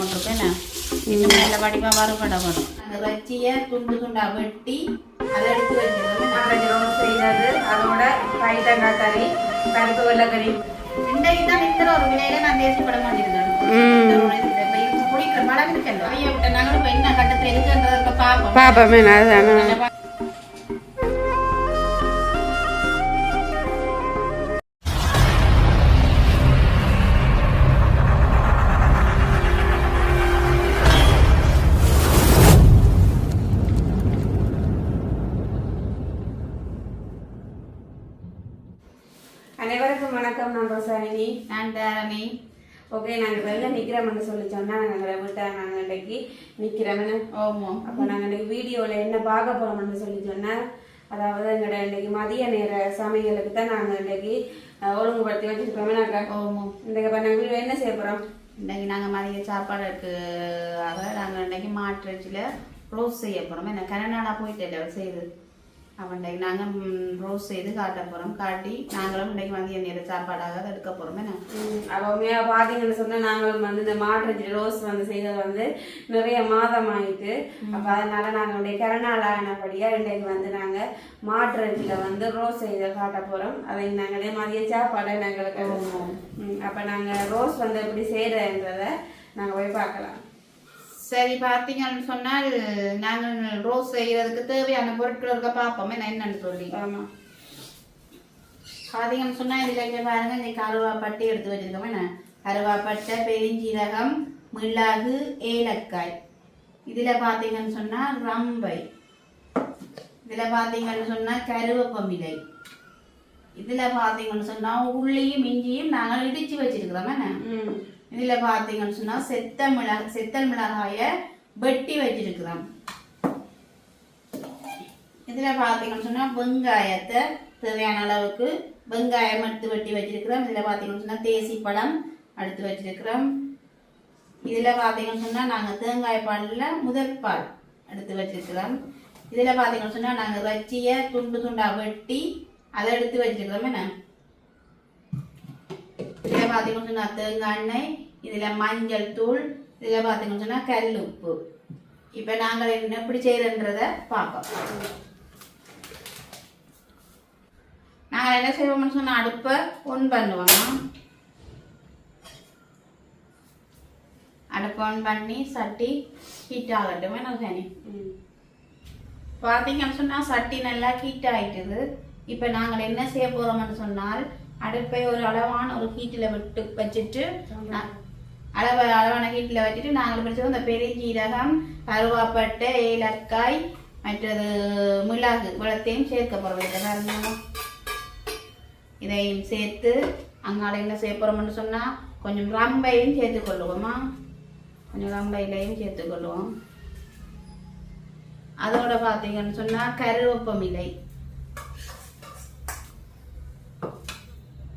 கொண்டிருக்கோம் என்ன இன்னும் நல்ல வடிவா வறுபட வரும் அந்த இறைச்சியை துண்டு துண்டா வெட்டி அதை எடுத்து வச்சிருக்கோம் நாங்கள் செய்தது அதோட கைத்தங்காய் கறி கருப்பு வெள்ளைக்கறி இன்றைக்கு தான் நித்திர ஒரு விலையில நான் தேசப்பட மாட்டேங்கிறேன் குடிக்கிற பழம் இருக்கேன் ஐயா விட்ட நாங்களும் இப்ப என்ன கட்டத்தில் இருக்குன்றத பார்ப்போம் பாப்பமே அதுதானே நான் ரோசாலினி நான் தாரணி ஓகே நாங்கள் வெளில நிற்கிறோம்னு சொல்லி சொன்னால் நாங்கள் வீட்டை நாங்கள் இன்றைக்கு நிற்கிறோம்னு ஓமோ அப்போ நாங்கள் இன்னைக்கு வீடியோவில் என்ன பார்க்க போகிறோம்னு சொல்லி சொன்னால் அதாவது எங்களோட இன்னைக்கு மதிய நேர சமையலுக்கு தான் நாங்கள் இன்னைக்கு அஹ், ஒழுங்குபடுத்தி வச்சுருக்கோம் நாங்கள் ஓமோ இன்றைக்கு இப்போ நாங்கள் வீடியோ என்ன செய்ய போகிறோம் இன்னைக்கு நாங்கள் மதிய சாப்பாடுக்கு ஆக நாங்கள் இன்னைக்கு மாட்டுச்சில் ரோஸ் செய்ய போகிறோம் என்ன கனநாளாக போயிட்டு இல்லை செய்து? இன்னைக்கு நாங்கள் ரோஸ் செய்து காட்ட போகிறோம் காட்டி நாங்களும் இன்னைக்கு மதிய நேர சாப்பாடாக அதை எடுக்க போகிறோம் என்ன அப்போ உண்மையாக பார்த்தீங்கன்னு சொன்னால் நாங்களும் வந்து இந்த மாட்டு ரோஸ் வந்து செய்தது வந்து நிறைய மாதம் ஆயிட்டு அப்போ அதனால நாங்கள் உடைய கரநாள் ஆனபடியாக இன்றைக்கு வந்து நாங்கள் மாட்டுறச்சியில் வந்து ரோஸ் செய்த காட்ட போகிறோம் அதை நாங்களே மதிய சாப்பாடை நாங்களுக்கு அப்போ நாங்கள் ரோஸ் வந்து எப்படி செய்கிறன்றதை நாங்கள் போய் பார்க்கலாம். சரி பார்த்தீங்கன்னு சொன்னால் நாங்கள் ரோஸ் செய்கிறதுக்கு தேவையான பொருட்கள் இருக்க பார்ப்போம் என்ன என்னன்னு சொல்லி. ஆமாம் பார்த்தீங்கன்னு சொன்னால் இதில் இங்கே பாருங்க இந்த கருவாப்பட்டை எடுத்து வச்சிருக்கோம். என்ன? கருவாப்பட்டை பெருஞ்சீரகம் மிளகு ஏலக்காய். இதில் பார்த்தீங்கன்னு சொன்னால் ரம்பை. இதில் பார்த்தீங்கன்னு சொன்னால் கருவேப்பமிலை இதில் பார்த்தீங்கன்னு சொன்னால் உள்ளியும் இஞ்சியும் நாங்கள் இடித்து வச்சிருக்கிறோம். என்ன? இதில் பார்த்தீங்கன்னு சொன்னால் செத்த மிளக செத்தல் மிளகாயை வெட்டி வச்சிருக்கிறோம் இதில் பார்த்தீங்கன்னு சொன்னால் வெங்காயத்தை தேவையான அளவுக்கு வெங்காயம் எடுத்து வெட்டி வச்சிருக்கிறோம். இதில் பார்த்தீங்கன்னு சொன்னால் தேசி பழம் எடுத்து வச்சிருக்கிறோம். இதில் பார்த்தீங்கன்னு சொன்னால் நாங்கள் தேங்காய் பாலில் முதல் பால் எடுத்து வச்சிருக்கிறோம். இதில் பார்த்தீங்கன்னு சொன்னால் நாங்கள் வச்சியை துண்டு துண்டாக வெட்டி அதை எடுத்து வச்சிருக்கிறோம் என்ன? இதில் பார்த்தீங்கன்னு சொன்னால் தேங்காய் எண்ணெய் இதில் மஞ்சள் தூள் இதில் பார்த்தீங்கன்னு சொன்னால் கல் உப்பு இப்போ நாங்கள் என்ன எப்படி செய்யறன்றத பார்ப்போம் நாங்கள் என்ன செய்வோம்னு சொன்னால் அடுப்பை ஒன் பண்ணுவோம் அடுப்பை ஒன் பண்ணி சட்டி ஹீட் ஆகட்டும் ம் பார்த்தீங்கன்னு சொன்னால் சட்டி நல்லா ஹீட் ஆயிட்டுது இப்போ நாங்கள் என்ன செய்ய போகிறோம்னு சொன்னால் அடுப்பை ஒரு அளவான ஒரு ஹீட்டில் விட்டு வச்சுட்டு அளவு அளவான ஹீட்டில் வச்சுட்டு நாங்கள் பிடிச்சது இந்த பெருஞ்சீரகம் கருவாப்பட்டை ஏலக்காய் மற்றது மிளகு குளத்தையும் சேர்க்க போகிறோம் இதையும் சேர்த்து அங்கால என்ன செய்ய போகிறோம்னு சொன்னால் கொஞ்சம் ரம்பையும் சேர்த்து கொள்ளுவோமா? கொஞ்சம் ரம்பையிலையும் சேர்த்து கொள்ளுவோம். அதோட பார்த்தீங்கன்னு சொன்னால் கருவேப்பம் இலை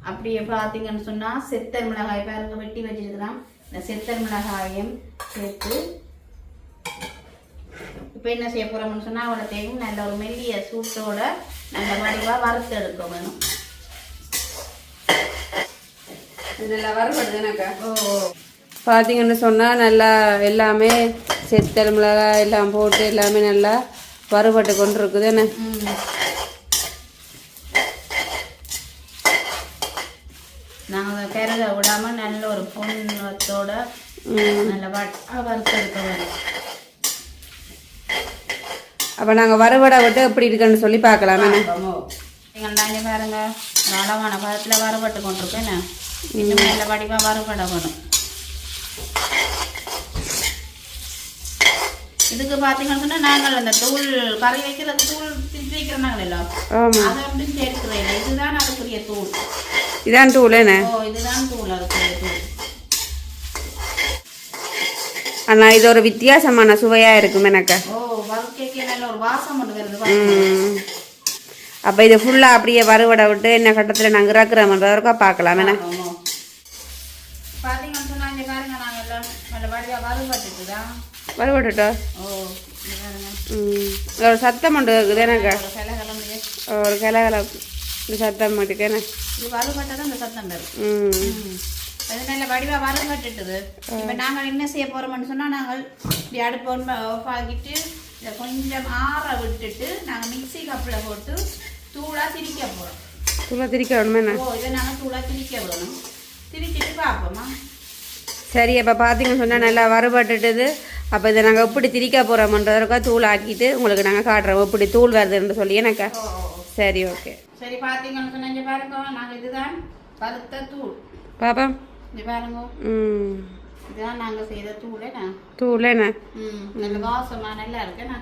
அப்படியே பார்த்தீங்கன்னு சொன்னால் செத்தல் மிளகாய் பாருங்க வெட்டி வச்சிருக்கிறோம் இந்த செத்தல் மிளகாயும் சேர்த்து இப்போ என்ன செய்ய போகிறோம்னு சொன்னால் அவ்வளோத்தையும் நல்ல ஒரு மெல்லிய சூட்டோட நல்ல வடிவாக வறுத்து எடுக்க வேணும். இதெல்லாம் வறுபடுது எனக்கா? ஓ. பார்த்தீங்கன்னு சொன்னால் நல்லா எல்லாமே செத்தல் மிளகாய் எல்லாம் போட்டு எல்லாமே நல்லா வறுபட்டு கொண்டு இருக்குது என்ன ம் நாங்கள் பிறக விடாமல் நல்ல ஒரு பொண்ணத்தோட நல்ல வட்டா வறுத்து எடுக்க வேணும் அப்போ நாங்கள் வறுபடை விட்டு எப்படி இருக்குன்னு சொல்லி பார்க்கலாம். தாண்டி பாருங்க. அளவான பழத்தில் வறுபட்டு கொண்டிருக்கேன் இன்னும் நல்ல வடிவாக வறுபட வேணும். இதுக்கு பார்த்தீங்கன்னு நாங்கள் அந்த தூள் கறி வைக்கிறது தூள் திரிச்சு ஆமாம் அதை வந்து சேர்க்கிறேன் இல்லை இதுதான் அதுக்குரிய தூள். இதான் தூள் என்ன? ஓ இதுதான் தூள் அதுக்குரிய தூள். ஆனால் இது ஒரு வித்தியாசமான சுவையாக இருக்கும் எனக்கு. மட்டும் அப்போ இது ஃபுல்லாக அப்படியே வறுவடை விட்டு என்ன கட்டத்தில் நாங்கள் இறக்குறோம்ன்றவருக்கா பார்க்கலாம் என்ன. ஆமா. பார்த்தீங்கன்னு சொன்னா இங்க பாருங்க நாங்க எல்லாம் நல்ல வடிவா வறுபட்டுட்டு? தான் வறுவட்டுட்டோ ஓ இங்க பாருங்க. ம். ஒரு சத்தம் மட்டும் இருக்குது எனக்கு. ஒரு கலகல சத்தம் மட்டுக்கு என்ன. ம். அது நல்ல வடிவா வறுங்கட்டுது இப்போ நாங்கள் என்ன செய்ய போறோம்னு சொன்னா நாங்கள் இப்படி அடுப்பு ஆஃப் ஆக்கிட்டு இதை கொஞ்சம் ஆற விட்டுட்டு நாங்கள் மிக்ஸி கப்பில் போட்டு தூளா திரிக்க போறோம். துளை திரிக்க வேணுமே ஓ இதை நாங்கள் தூளா திரிக்க வேணும். திரிச்சிட்டு பார்ப்போமா. சரி அப்போ பார்த்தீங்கன்னு சொன்னால் நல்லா வறுபட்டுட்டுது. அப்போ இதை நாங்கள் எப்படி திரிக்க போகிறோம்ன்றதுக்கா தூள் ஆக்கிட்டு உங்களுக்கு நாங்கள் காட்டுறோம். எப்படி தூள் வருதுன்னு சொல்லி எனக்கா. சரி ஓகே. சரி பார்த்தீங்கன்னு சொன்னா இங்க பாருங்க நாங்கள் இதுதான் பருத்த தூள். பாப்பா இதுதான் நாங்கள் செய்த தூளேண்ணா தூள் என்ன? ம் நல்ல வாசமா நல்லா இருக்குண்ணா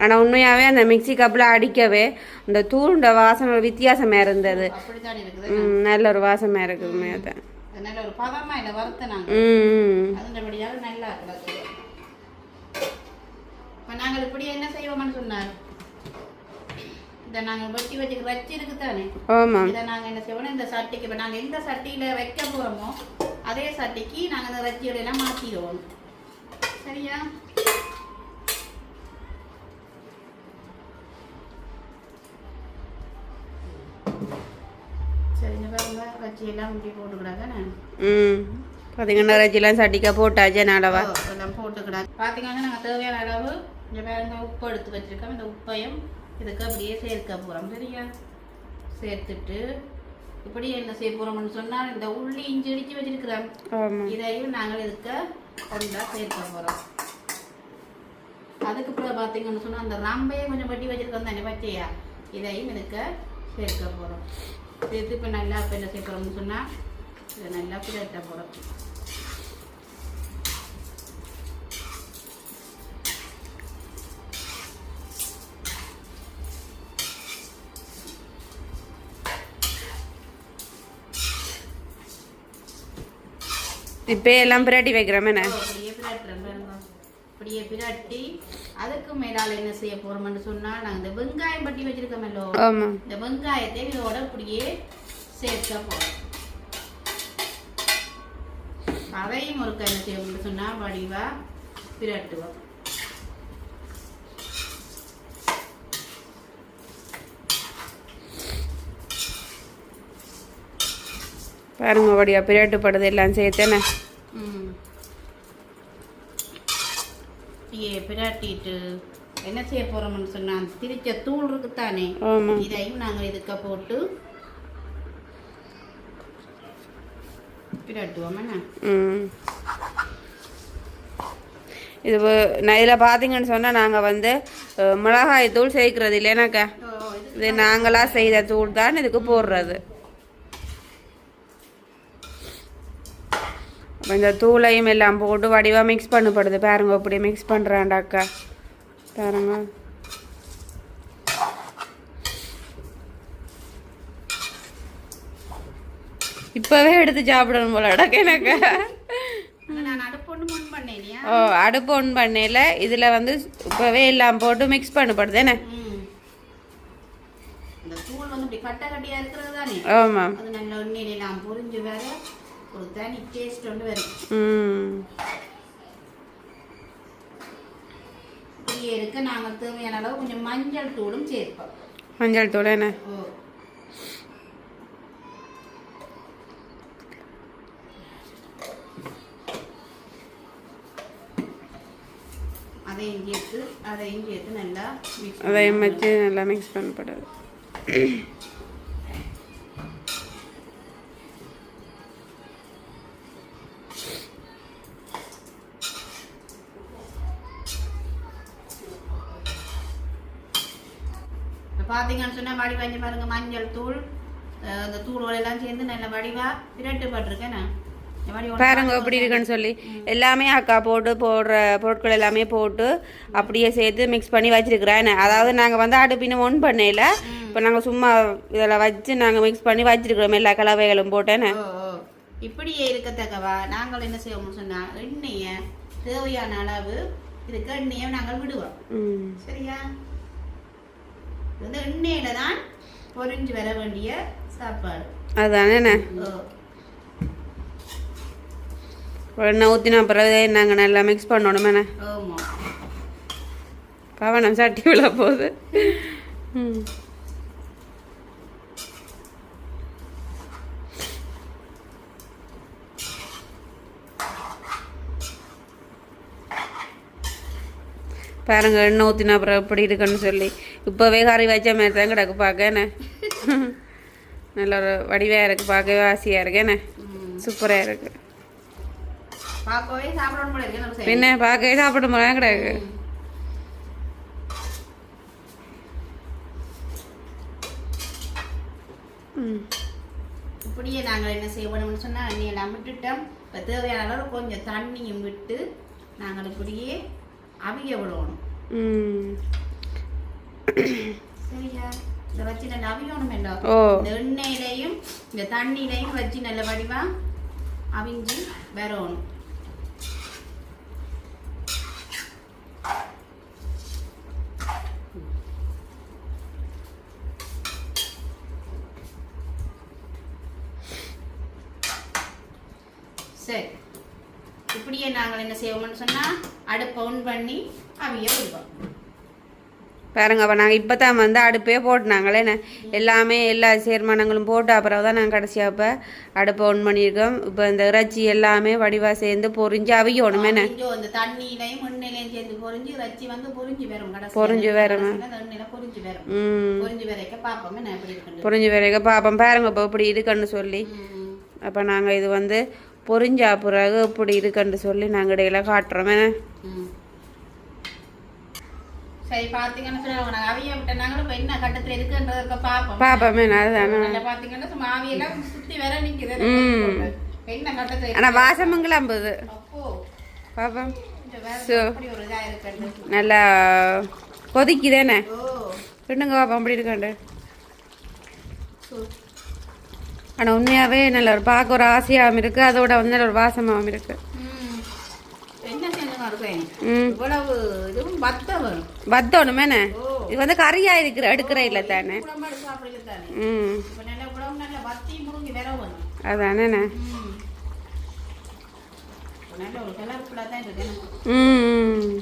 ஆனால் உண்மையாகவே அந்த மிக்ஸி கப்பில் அடிக்கவே அந்த தூளுண்ட வாசனை ஒரு வித்தியாசமாக இருந்தது. இருக்குது நல்ல ஒரு வாசமாக இருக்குது தான் நல்ல ஒரு பதமா இல்லை வறுத்த நாங்கள் ம் ம். அதன்படியாக நல்லா இருக்கிறது இப்போ நாங்கள் இப்படி என்ன செய்வோம்னு சொன்னார்? இதை நாங்கள் வெட்டி வச்சுக்க வச்சு இருக்குதானே ஆமாம். இதை நாங்கள் என்ன செய்வோம் இந்த சட்டிக்கு இப்போ நாங்கள் எந்த சட்டியில் வைக்க போகிறோமோ அதே சட்டிக்கு நாங்கள் இந்த ரச்சிகளை எல்லாம் மாற்றிடுவோம் சரியா? பார்த்தீங்கன்னா ரஜிலாம் சட்டிக்கா போட்டாச்சு நாளவா ஓ, எல்லாம் போட்டுக்கிடாது. பார்த்தீங்கன்னா நாங்கள் தேவையான அளவு இந்த உப்பு எடுத்து வச்சிருக்கோம். இந்த உப்பையும் இதுக்கு அப்படியே சேர்க்க போகிறோம் சரியா? சேர்த்துட்டு இப்படி என்ன செய்ய போகிறோம்னு சொன்னால் இந்த உள்ளி இஞ்சி இடிச்சு வச்சிருக்கிறோம் இதையும் நாங்கள் இதுக்கு ஒன்றா சேர்க்க போகிறோம் அதுக்கு பிறகு பார்த்தீங்கன்னு சொன்னால் அந்த ரம்பையை கொஞ்சம் வட்டி வச்சிருக்கோம் தானே பச்சையா? இதையும் இதுக்கு சேர்க்க போகிறோம் சேர்த்து இப்போ நல்லா இப்போ என்ன செய்ய போகிறோம்னு சொன்னால் இதை நல்லா பிறட்ட போகிறோம் இப்போ எல்லாம் பிரட்டி வைக்கிறோமே என்ன அப்படியே பிரட்டி அதுக்கு மேலால என்ன செய்ய போறோம்னு சொன்னா நாங்க இந்த வெங்காயம் பட்டி வச்சிருக்கோமல்லோ இந்த வெங்காயத்தை இதோட அப்படியே சேர்க்க போறோம். அதையும் ஒரு செய்யணும்னு சொன்னா வடிவா பிரட்டுவோம். பாருங்க வடியா பிரட்டு படுது எல்லாம் சேர்த்தேனே. அப்படியே பிரட்டிட்டு என்ன செய்ய போறோம்னு சொன்னா திரிச்ச தூள் இருக்குத்தானே? இதையும் நாங்க இதுக்க போட்டு பிரட்டுவோம் என்ன? ம். இது நான் இதில் பார்த்தீங்கன்னு சொன்னால் நாங்கள் வந்து மிளகாய் தூள் சேர்க்கிறது இல்லைனாக்கா? இது நாங்களாக செய்த தூள் தான் இதுக்கு போடுறது. இந்த தூளையும் எல்லாம் போட்டு வடிவாக மிக்ஸ் பண்ணப்படுது. பாருங்க இப்படி மிக்ஸ் பண்ணுறாண்டாக்கா பாருங்க. இப்போவே எடுத்து சாப்பிடணும் போல அடக்க எனக்கு. ஓ அடுப்பு ஒன் பண்ணையில் இதில் வந்து இப்போவே எல்லாம் போட்டு மிக்ஸ் பண்ணப்படுது. என்ன? ஆமாம் ஒரு தனி டேஸ்ட் வந்து வரும் இருக்க நாங்கள் தேவையான அளவு கொஞ்சம் மஞ்சள் தூளும் சேர்ப்போம். மஞ்சள் தூள் என்ன? ஓ. அதையும் சேர்த்து அதையும் சேர்த்து நல்லா அதையும். வச்சு நல்லா மிக்ஸ் பண்ணப்படுது இப்ப பாத்தீங்கன்னு சொன்னா வடி வஞ்சு பாருங்க மஞ்சள் தூள் அந்த தூளோட எல்லாம் சேர்ந்து நல்ல வடிவா பிரட்டுப்பட்டிருக்கேன் நான். பாருங்க எப்படி இருக்குன்னு சொல்லி. எல்லாமே அக்கா போட்டு போடுற பொருட்கள் எல்லாமே போட்டு அப்படியே சேர்த்து மிக்ஸ் பண்ணி வச்சிருக்கிறேன். அதாவது நாங்கள் வந்து அடுப்பின்னு ஒன் பண்ணையில் இப்போ நாங்கள் சும்மா இதில் வச்சு நாங்கள் மிக்ஸ் பண்ணி வச்சிருக்கிறோம் எல்லா கலவைகளும் போட்டேன்னு. இப்படியே இருக்கத்தக்கவா? நாங்கள் என்ன செய்வோம்னு சொன்னா எண்ணெயை தேவையான அளவு இதுக்கு எண்ணெயை நாங்கள் விடுவோம். சரியா? வந்து எண்ணெயில தான் பொரிஞ்சு வர வேண்டிய சாப்பாடு. அதானே எண்ணெய் ஊற்றின பிறகு நாங்கள் நல்லா மிக்ஸ் பண்ணணுமேண்ணே ஆமா. பவனம் சட்டி விழ போகுது ம். பாருங்க எண்ணெய் ஊற்றினா அப்புறம் எப்படி இருக்குன்னு சொல்லி. இப்போவே கறி வச்ச மாதிரி தான் கிடக்கு பார்க்க என்ன நல்ல ஒரு வடிவாக இருக்குது பார்க்கவே ஆசையாக இருக்கு என்ன? சூப்பராக இருக்கு. இருக்கு சரி. பின்ன பார்க்கவே சாப்பிட முடியாது கிடக்கு. இப்படியே நாங்கள் என்ன செய்யணும்னு சொன்னால் எண்ணெயெல்லாம் விட்டுட்டோம். இப்போ தேவையான அளவு கொஞ்சம் தண்ணியும் விட்டு நாங்கள் இப்படியே அவிய விடணும் ம். சரியா இதை வச்சு நல்லா அவியணும் என்ன? இந்த எண்ணெயிலையும் இந்த தண்ணியிலையும் வச்சு நல்ல வடிவா அவிஞ்சு வரணும். சரி. இப்படியே நாங்கள் என்ன செய்வோம்னு சொன்னா அடுப்பை ஆன் பண்ணி அவிய விடுவோம். பாருங்க அப்போ நாங்கள் இப்போ தான் வந்து அடுப்பே போட்டுனாங்களே என்ன? எல்லாமே எல்லா சேர்மானங்களும் போட்டு அப்புறம் தான் நாங்கள் கடைசியாக இப்போ அடுப்பை ஒன் பண்ணியிருக்கோம். இப்போ இந்த இறைச்சி எல்லாமே வடிவாக சேர்ந்து பொரிஞ்சு அவியணும் என்ன? தண்ணியிலையும் எண்ணெயிலையும் சேர்ந்து பொரிஞ்சு ரச்சி வந்து பொரிஞ்சு வரும். பொரிஞ்சு வரும். பொரிஞ்சு வரைக்க இருக்கு பொரிஞ்சு வரைக்க பார்ப்போம் பாருங்க இப்போ இப்படி இருக்குன்னு சொல்லி. அப்போ நாங்கள் இது வந்து பொரிஞ்சா பிறகு இப்படி இருக்குன்னு சொல்லி நாங்கள் இடையில காட்டுறோம். சரி பாத்தீங்கன்னு சொன்னா நாங்க அவிய விட்டனாங்களும் இப்ப என்ன கட்டத்துல இருக்குன்றத பாப்போம். பார்ப்போமே அதுதானே நல்லா பாத்தீங்கன்னா சும்மா ஆவியெல்லாம் சுத்தி வர நிக்குது. ம். இப்ப என்ன கட்டத்துல இருக்கு? ஆனால் வாசமங்களாம் போகுது. பார்ப்போம் நல்லா கொதிக்குதேனே ரெண்டுங்க பார்ப்போம் அப்படி இருக்காண்டு. ஆனால் உண்மையாகவே நல்ல ஒரு பார்க்க ஒரு ஆசையாகவும் இருக்குது அதோட வந்து ஒரு வாசமாகவும் இருக்குது ம். ம். ஓ. இது வந்து கறியாக இருக்கிற எடுக்கிற இல்லை தானே. குழம்பாடு சாப்பிடுறது தானே. ம்.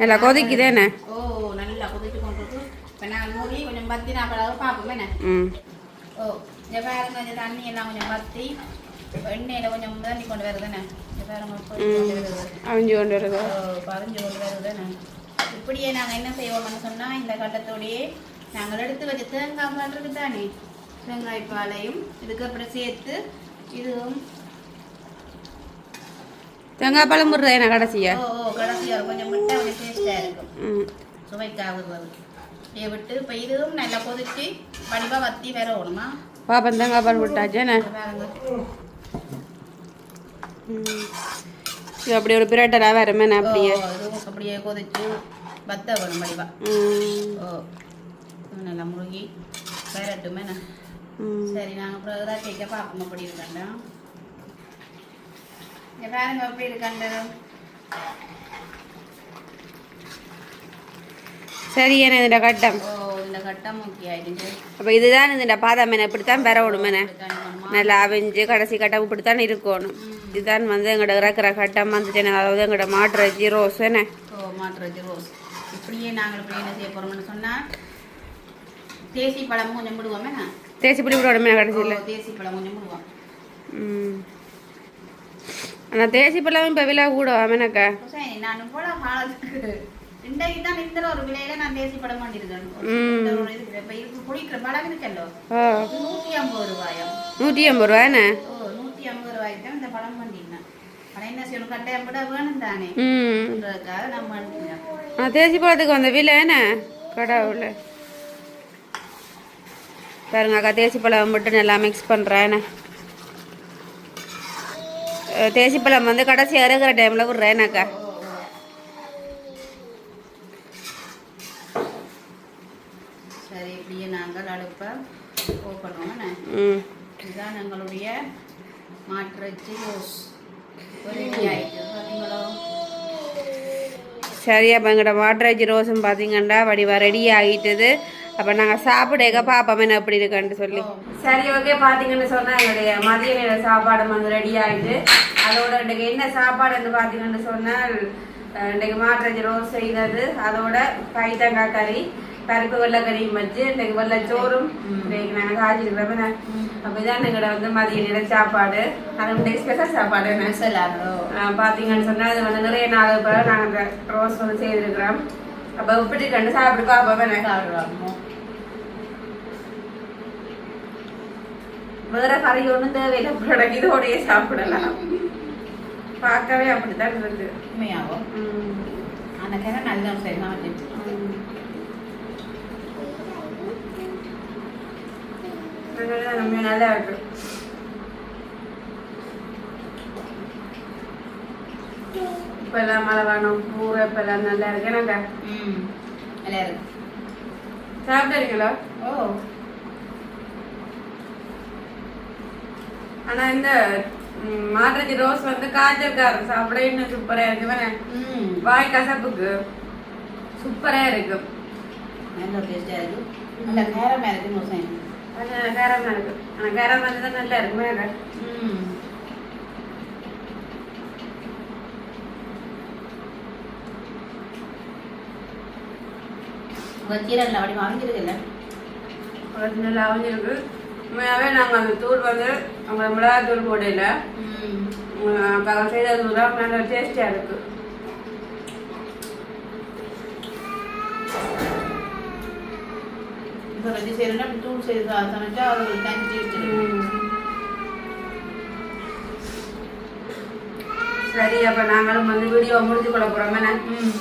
நல்ல வத்தி கொஞ்சம் பத்தி நான் பிறகு பார்ப்போமே என்ன ஓ இந்த பாருங்க கொஞ்சம் தண்ணி எல்லாம் கொஞ்சம் பத்தி எண்ணெயில் கொஞ்சம் தண்ணி கொண்டு வருதுண்ணே அவிஞ்சு கொண்டு வருதோ பறிஞ்சு கொண்டு வருதுண்ணே இப்படியே நாங்கள் என்ன செய்வோம்னு சொன்னால் இந்த கட்டத்தோடையே நாங்கள் எடுத்து வச்ச தேங்காய் பால் தானே தேங்காய் பாலையும் இதுக்கு அப்புறம் சேர்த்து இதுவும் தேங்காய் பழம் போடுறேன் கடைசியா ஓ கடைசியாக கொஞ்சம் விட்டு கொஞ்சம் டேஸ்ட்டாக இருக்கும் சுவைக்காக விட்டு இப்போ இதுவும் நல்லா கொதிச்சு வடிவாக வத்தி வேற ஓடுமா பாப்பா தேங்காய் பால் விட்டாச்சேண்ணே இது அப்படி ஒரு பிரட்டராக வரமேண்ணே அப்படியே அப்படியே கொதிச்சு வத்த வரும் வடிவா ஓ நல்லா முழுகி வேறட்டுமே நான் ம் சரி நாங்கள் அப்புறம் ஏதாவது கேட்க பார்ப்போம் அப்படி இருக்காண்டா இங்கே பாருங்க எப்படி இருக்காண்டு சரி என்ன இந்த கட்டம். ஓ இந்த கட்டம் முக்கிய ஆயிடுச்சு. அப்போ இதுதான் இந்த பாதாம் மேனை இப்படித்தான் பெற விடுமேண்ணே இப்படித்தான் பண்ணணுமா? நல்லா அவிஞ்சு கடைசி கட்டம் இப்படித்தான் இருக்கணும். இதுதான் வந்து எங்களோட இறக்குற கட்டம் வந்துச்சு. அதாவது எங்களோட மாட்டு ரஜி ரோஸ் என்ன? ஓ மாட்டுறது ரோஸ். இப்படியே நாங்கள் இப்படி என்ன செய்ய போகிறோம்னு சொன்னால் தேசி கொஞ்சம் விடுவோமே பிடி விடணுமே கடைசியில். தேசி பழம் கொஞ்சம் விடுவோம் ம். ஆனால் தேசி பழம் இப்போ விலை கூட ஆமேனாக்கா சரி நான் போல காலத்துக்கு இன்றைக்கு தான் இந்த ஒரு விலையில நான் படம் பண்ணிருக்கேன் படம் இருக்கல்லோ? நூற்றி ஐம்பது ரூபாயம் நூற்றி ஐம்பது ரூபா என்ன? ஓ நூற்றி ஐம்பது ரூபாய்க்கு தான் இந்த படம் பண்ணிருந்தேன் ஆனால் என்ன செய்யணும் கட்டாயம் கூட வேணும் தானே. ம். சொல்றதுக்காக நம்ம அனுப்பினோம் ஆ தேசி பழத்துக்கு வந்த விலை என்ன? கடவுள். பாருங்க அக்கா தேசி பழம் மட்டும் நல்லா மிக்ஸ் பண்ணுறேன் என்ன? அஹ் தேசி பழம் வந்து கடைசி அறுக்கிற டைமில் விட்றேன் அக்கா சரி இப்படியே ஓப்பணும் ம். இதுதான் எங்களுடைய மாட்டிறைச்சி ரோஸ் ஒரு ஆயிட்டு பார்த்தீங்களோ சரி அப்போ எங்கள்கிட்ட வாட்டரேஜ் ரோஸும் பார்த்தீங்கன்னா வடிவா ரெடி ஆகிட்டுது அப்போ நாங்கள் சாப்பிடக்க பார்ப்போம் என்ன எப்படி இருக்குன்னு சொல்லி. சரி ஓகே பார்த்தீங்கன்னு சொன்னால் எங்களுடைய மதிய நேர சாப்பாடு வந்து ரெடி ஆகிட்டு அதோட என்ன சாப்பாடுன்னு பார்த்தீங்கன்னு சொன்னால் இன்றைக்கு மாட்டரேஜ் ரோஸ் செய்தது. அதோட கைத்தங்காய் கறி பருப்பு வெள்ளைக்கறியும் வச்சு இன்னைக்கு வெள்ளைச்சோறும் ம். இன்னைக்கு நாங்கள் காய்ச்சிருக்கிறோம் அப்போ இதான் எங்களோட வந்து மதிய நேர சாப்பாடு. அது ஸ்பெஷல் சாப்பாடு பாத்தீங்கன்னு சொன்னா அது வந்து நிறைய நாள் பிறகு நாங்கள் அந்த ரோஸ் வந்து செய்திருக்கிறோம். அப்போ உப்பிட்டு கண்டு சாப்பிட்டு பார்ப்போம் எனக்கு சாப்பிடுவாங்க. வேற கறி ஒன்றும் தேவையில்லை இதோடய சாப்பிடலாம். பார்க்கவே அப்படித்தான் இருக்கு உண்மையாகும். அந்த கிணறு நல்ல சரி நான் நம்ம நல்லா இருக்கு. இப்பெல்லாம் மழை வேணும் ஊரை இப்பெல்லாம் நல்லா இருக்கு. என்னங்க? ம். நல்லா இருக்கு. சாப்பிட்டுருக்கீங்களா ஓ. ஆனா இந்த ம், மாட்டுறச்சி ரோஸ் வந்து காய்ச்சல்காரன் சாப்பிட இன்னும் சூப்பரா இருக்கு வாய் கசப்புக்கு சூப்பரா இருக்கு நல்ல டேஸ்டாக இருக்கு நல்ல நேரமாக இருக்கு மோசம் அது கேரமா இருக்கு ஆனா கேரம் தான் நல்லா இருக்கு மேல ம் உங்கள் கீரல்ல அப்படி வாங்கியிருக்குல்ல அது நல்லா அமைஞ்சிருக்கு உண்மையாவே நாங்க அந்த தூள் வந்து அவங்க மிளகாய் தூள் போடல ம் அக்கா செய்த தான் நல்ல டேஸ்டியா இருக்கு. இப்போ வச்சு செய்யணும்னா தூள் செய்து சமைச்சா ம். சரி அப்ப நாங்களும் வந்து வீடியோ முடிஞ்சு கொள்ள போறோம். என்ன? ம்.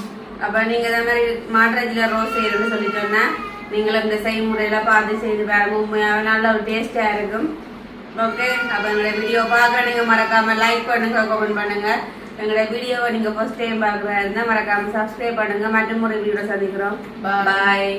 அப்ப நீங்க இதே மாதிரி மாட்டுறச்சில ரோஸ் செய்யறதுன்னு சொல்லி சொன்னா நீங்களும் இந்த செய்முறையில பார்த்து செய்து பாருங்க. உண்மையாவே நல்ல ஒரு டேஸ்டா இருக்கும். ஓகே அப்ப எங்களுடைய வீடியோ பார்க்க நீங்க மறக்காம லைக் பண்ணுங்க கமெண்ட் பண்ணுங்க. எங்களுடைய வீடியோவை நீங்க ஃபர்ஸ்ட் டைம் பார்க்கறதா இருந்தா மறக்காம சப்ஸ்கிரைப் பண்ணுங்க. மற்றும் ஒரு வீடியோ சந்திக்கிறோம். பாய்